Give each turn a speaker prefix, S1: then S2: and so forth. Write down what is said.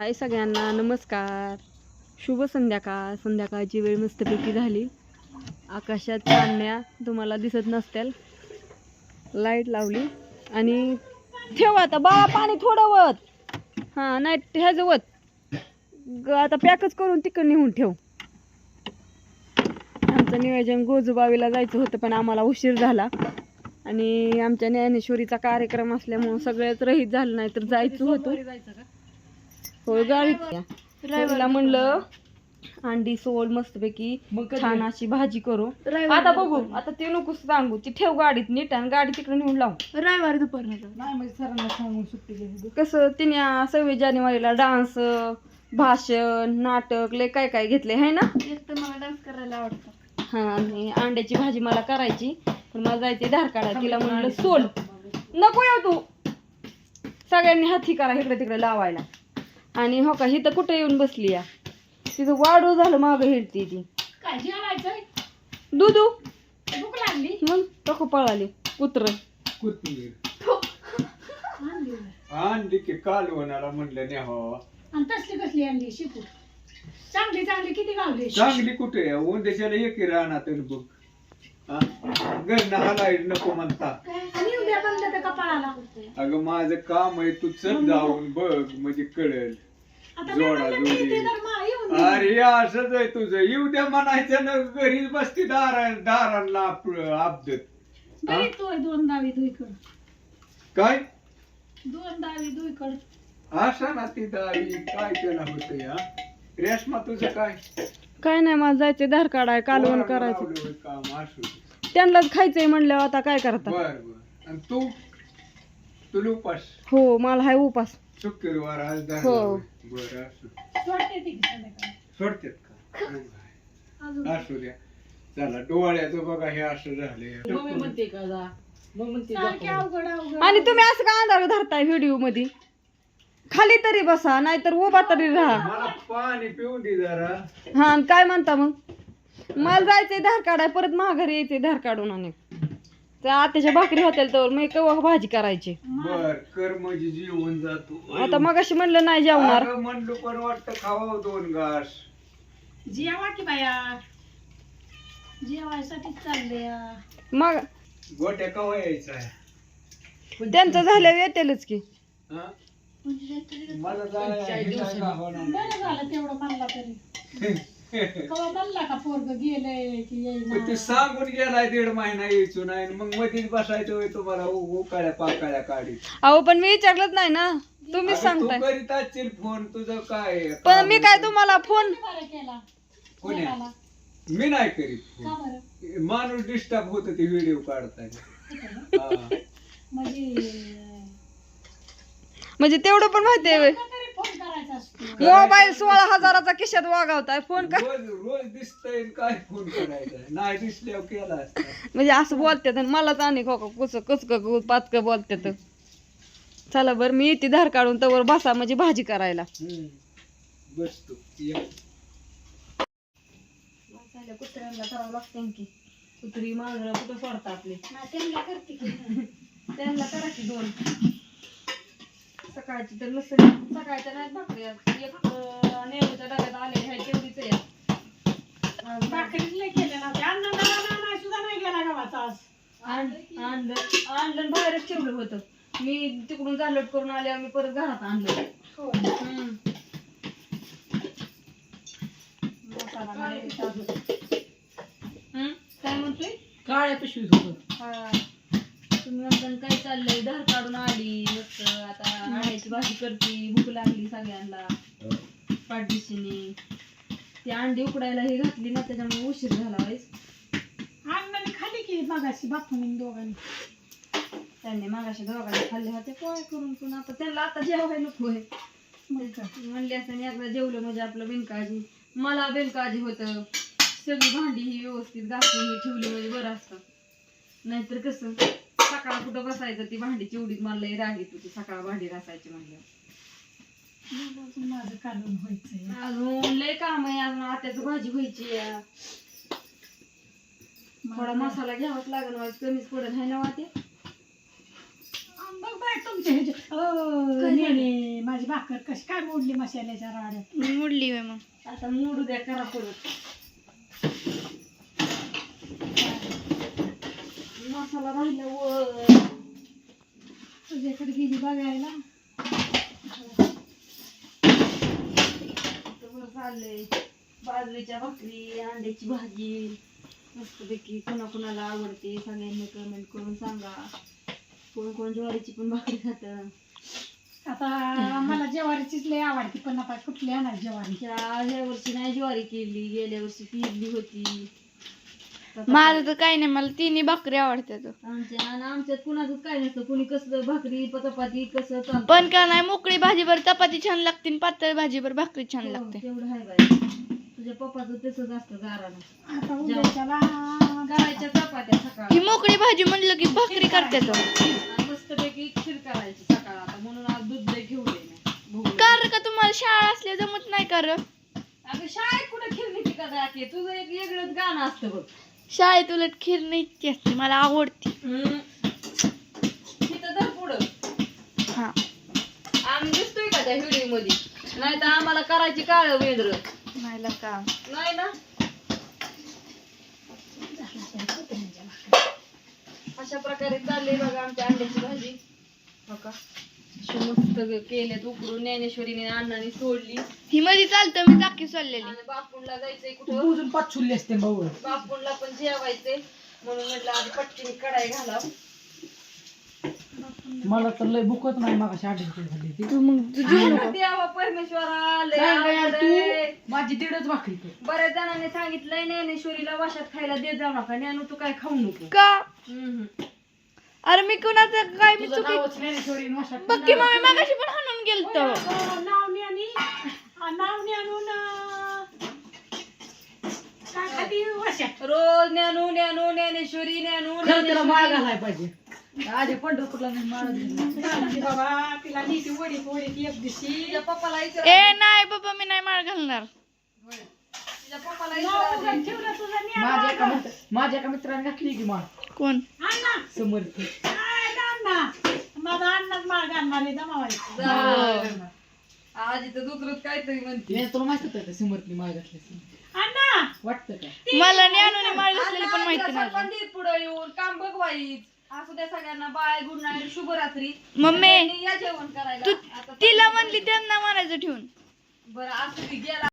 S1: हाय सगळ्यांना नमस्कार. शुभ संध्याकाळ. संध्याकाळची वेळ मस्तपैकी झाली. आकाशात चांदण्या तुम्हाला दिसत नसतील. लाइट लावली. आणि ठेव आता बाळा पाणी थोडं वत. हां नाही ह्याचं वत. ग आता पॅकच करून तिकडं नेऊन ठेव. आमचं नियोजन गोजूबावीला जायचं होतं पण आम्हाला उशीर झाला. आणि आमच्या ज्ञानेश्वरीचा कार्यक्रम असल्यामुळं सगळ्याच रहित झालं नाही तर जायचं होतं होय गावी रविला म्हणलं अंडी सोल मस्तपैकी छान अशी भाजी करू. आता बघू आता ते नको सांगू. ती ठेव गाडीत नीट आणि गाडी तिकडे नेऊन लावू.
S2: रविवारी दुपार नाही म्हणजे
S1: कसं तिने सव्वीस जानेवारीला डान्स भाषण नाटक लय काय काय घेतले आहे ना?
S2: मला डान्स करायला आवडतं.
S1: हा आणि अंड्याची भाजी मला करायची पण मला जायचे धार काढा तिला म्हणलं सोल. नको येऊ तू. सगळ्यांनी हाती करा इकडे तिकडे लावायला. आणि हो का ही तर कुठे येऊन बसली या? तिथं वाढू झालं मागं हिडती ती.
S2: काय जेवायचं
S1: दुधू
S2: भूक लागली?
S1: मग टको पळाली कुत्र.
S3: कोथिंबीर आणली की कालवणाला म्हणलं न्यावा
S2: आणि तसली कसली आणली शिकू? चांगली चांगली किती गावली?
S3: चांगली कुठे? उंदेशाला एक राहणार बघ. हा? घरनं हलाय नको म्हणता. अगं माझं काम आहे तू चल जाऊन बघ म्हणजे कळेल.
S2: आता मी
S3: जोडा
S2: म्हणलं
S3: जोडी.
S2: किती तर मा- येऊन दे.
S3: अरे असंच आहे तुझं. येऊ द्या म्हणायचं ना घरीच बसती दारा दारांना आप- आपदत.
S2: बरी तू आहे दोन दावी दुईकड.
S3: काय?
S2: दोन दावी दुईकड.
S3: असा ना ती दारी काय त्याला होत या रेशमा तुझं काय?
S1: काय नाही मला जायचे धार काढाय कालवण
S3: पोरांना
S1: करायचं.
S3: लावलं होय काम असू.
S1: त्यांनाच खायचंय म्हणल्यावर आता काय करता?
S3: बर बर. आणि तू? तुला उपास.
S1: हो मला हाय उपास.
S3: शुक्रवार आज धरला
S1: हो.
S3: बरं असू. सोडतात का? असू द्या. चला डोळ्याचं बघा हे असं झाले
S2: सारखे अवघड अवघड.
S1: आणि तुम्ही असं का अंधार धरताय व्हिडिओमध्ये खाली तरी बसा नाहीतर उभा तरी राहा.
S3: मला पाणी पिऊन दे जरा.
S1: हा आणि काय म्हणता मग? मला जायचंय धार काढाय परत माघारी यायचंय धार काढून आणि. त्या आत्याच्या भाकरी होतील तर मी कवा भाजी करायची.
S3: बर कर म्हणजे जीवन जातो.
S1: आता मग अशी म्हणलं नाही जेवणार.
S3: अगं म्हणलं पण वाटतं खावा दोन घास.
S2: जेवा की बाया? जेवायसाठी चालले
S1: मग
S3: गोट्या कवा यायचा?
S1: त्यांचं झाल्यावर येतेलच की.
S3: हा?
S2: म्हणजे
S3: मला जायला
S2: बरं झालं तेवढं म्हणला तरी. कवा म्हणला का पोरग गेलंय की
S3: पण ते
S2: येईना
S3: सांगून गेलाय दीड महिना यायचो नाही आणि मग मध्येच बसायचं होय तुम्हाला उ- उकाळ्या पाकाळ्या काढी
S1: अहो पण मी विचारलंच नाही ना. तुम्हीच
S3: तू
S1: सांगताय.
S3: करीत असशील फोन तुझं काय आहे?
S1: पण मी काय तुम्हाला फोन
S2: बरं केला.
S3: कोणी? मी नाही करीत
S2: का
S3: माणूस डिस्टर्ब होत ते व्हिडिओ काढताना हा.
S2: म्हणजे
S1: म्हणजे तेवढं पण माहितीये व्हय.
S2: तरी फोन करायचा असतो
S1: मोबाईल सोळा हजाराचा खिशात वागावताय. फोन का
S3: रोज रोज दिसतंय आणि काय फोन करायचा? नाही दिसल्यावर केला असता.
S1: म्हणजे असं बोलतात आणि मलाच आणि खो कुस कुस पाचक बोलतात चला बरं मी येते धार काढून तवर बसा म्हणजे भाजी करायला.
S3: हम्म. ये.
S1: कुत्र्यांना करावं लागतं की कुत्री मांजरं कुठं सोडता आपले?
S2: त्यांना करते की.
S1: त्यांना करा की दोन. सकाळची तर नसेल सकाळच्या नाही भाकरी. एक अं, नेहरूच्या डब्यात आले ह्या तेवढीच आहे.
S2: भाकरीच नाही केल्या ना अन्न नाही सुद्धा नाही गेला गावाचा आज.
S1: आण- आणलं आणलं आणि बाहेरच ठेवलं होतं. मी तिकडून झालट करून आल्यावर मी परत घरात आणलं.
S2: हो?
S1: काय म्हणतोय?
S2: काळ्या पिशवीत होत.
S1: हा. तुम्ही म्हणता काय चाललंय? धार काढून आली मस्त. आता अंड्याची भाजी करते भूक लागली सगळ्यांना. पाठदिशीने ती अंडी उकडायला हे घातली ना त्याच्यामुळे उशीर झाला वाईस
S2: अण्णाने खाली की मागाशी बापून दोघांनी.
S1: त्यांनी मागाशी दोघांनी खाल्ले होते. पोहे करून पण आता त्यांना आता जेवाय नको आहे. म्हणले असते एकदा जेवलं म्हणजे आपलं बिनकाळजी. मला बिनकाळजी होतं. सगळी भांडी ही व्यवस्थित घासून ठेवली म्हणजे बरं असतं. नाहीतर कसं? सकाळ कुठं बसायचं? ती भांडी चिवडीत मला लई राग येत होती. सकाळ भांडी घासायची
S2: अजून माझं व्हायचंय.
S1: अजून लय काम आहे. अजून आत्याचं भाजी व्हायची आहे. थोडा मसाला घ्यावाच लागेल. वाईस कमीच पडेल. है ना वाटे
S2: बघ नाही तुमच्या ह्याच्या माझी भाकर कशी काय मोडली मसाल्याच्या राड्यात?
S4: मुडली मग.
S1: आता मोडू द्या करा परत. मसाला राहिला वर
S2: तुझ्याकडे गेली बघायला.
S1: चाललंय बाजरीच्या भाकरी अंड्याची भाजी. मस्तपैकी कोणा कोणाला आवडते सगळ्यांनी कमेंट करून सांगा. कोण कोण ज्वारीची पण भाकरी खातं.
S2: आता मला ज्वारीचीच लय आवडते पण आता कुठली आणा ज्वारी?
S1: ह्या ह्या वर्षी नाही ज्वारी केली गेल्या वर्षी पेरली होती.
S4: माझं तर काही नाही मला तिन्ही भाकरी आवडतात.
S1: आमच्या आणि आमच्यात कुणाचंच काय नसतं. कुणी कसलं भाकरी चपाती कसं चालतं.
S4: पण का नाही मोकळी भाजीवर चपाती छान लागते आणि पातळ भाजीवर भाकरी छान
S1: हो,
S4: लागते.
S1: तेवढं आहे बाई. तुझ्या पप्पाचं तसंच असतं गारानं.
S2: आता उद्याच्याला
S1: करायच्या चपात्या सकाळ
S4: ही मोकळी भाजी म्हणलं की भाकरी करतात
S1: मस्तपैकी खीर करायची सकाळ. आता म्हणून आज दूध लय ठेवले नाही
S4: कर का तुम्हाला? शाळा असल्या जमत नाही कर.
S1: अगं शाळेत कुठं खीर नाही का जाते? तुझं एक वेगळंच गाणं असतं बघ.
S4: शाळेत उलट खीर नाही असते मला आवडते. हा.
S1: आम्ही दिसतोय का त्या व्हिडिओमध्ये नाही तर आम्हाला करायची काळ वेंद्र.
S4: नाही का
S1: नाही ना? अशा प्रकारे चालली बघा आमच्या अंड्याची भाजी. हो का? अशी मस्त केल्यात उकडून ज्ञानेश्वरीने अण्णाने सोडली.
S4: ही मध्ये चालतं मी चाकी सोडलेली.
S1: आणि बापूंला जायचंय कुठं?
S3: असते भाऊ.
S1: बापूंला पण जेवायचंय. म्हणून म्हटलं आधी पटकीने कडाई घालाव.
S5: मला तर लय भूकच नाही मग झाली ती
S4: तू मग तू जेवू नको.
S1: देवा परमेश्वरा लय
S5: यार. तू. माझी दीडच भाकरी कर.
S1: बऱ्याच जणांनी सांगितलंय ज्ञानेश्वरीला वाशात खायला देत जाऊ नका. ज्ञानू तू काय खाऊ नको.
S4: का?
S1: हम्म.
S4: अरे मी कुणाचं काय मी
S5: तुझं
S4: चुकी
S5: नावच
S4: बघ की मम्मी मागाशी पण हाणून गेलतो.
S2: नावनी आणि नावनी आणून काय खाती
S1: रोज ज्ञानू ज्ञानू ज्ञानेश्वरी ज्ञानू
S5: खरं माळ. घालाय पाहिजे. आधी पंढरपूरला नाही माळ.
S2: चालते बाबा तिला नीती एक दिवशी.
S4: ए नाही बाबा मी नाही माळ घालणार.
S2: नाव उघड ठेवलं तुझं
S5: माझ्या एका. मित्र माझ्या एका मित्राने घातली की माळ.
S4: कोण?
S5: समर्थ
S2: माझा अण्णाच आहे जमावायचं
S1: आज इथं दुसरंच काहीतरी म्हणते.
S5: हे तुला माहीत होतं का समर्थनी माळ घातली
S2: अण्णा.
S5: वाटतं का?
S4: मला ज्ञानूने माळ घातलेली पण माहिती नाही.
S1: पुढे येऊन काम बघ वाईच असू द्या सगळ्यांना बाय गुड नाईट शुभरात्री.
S4: मम्मी
S1: या जेवण करायला. आता
S4: तिला म्हणली त्यांना म्हणायचं ठेवून.
S1: बरं असू दे गेला.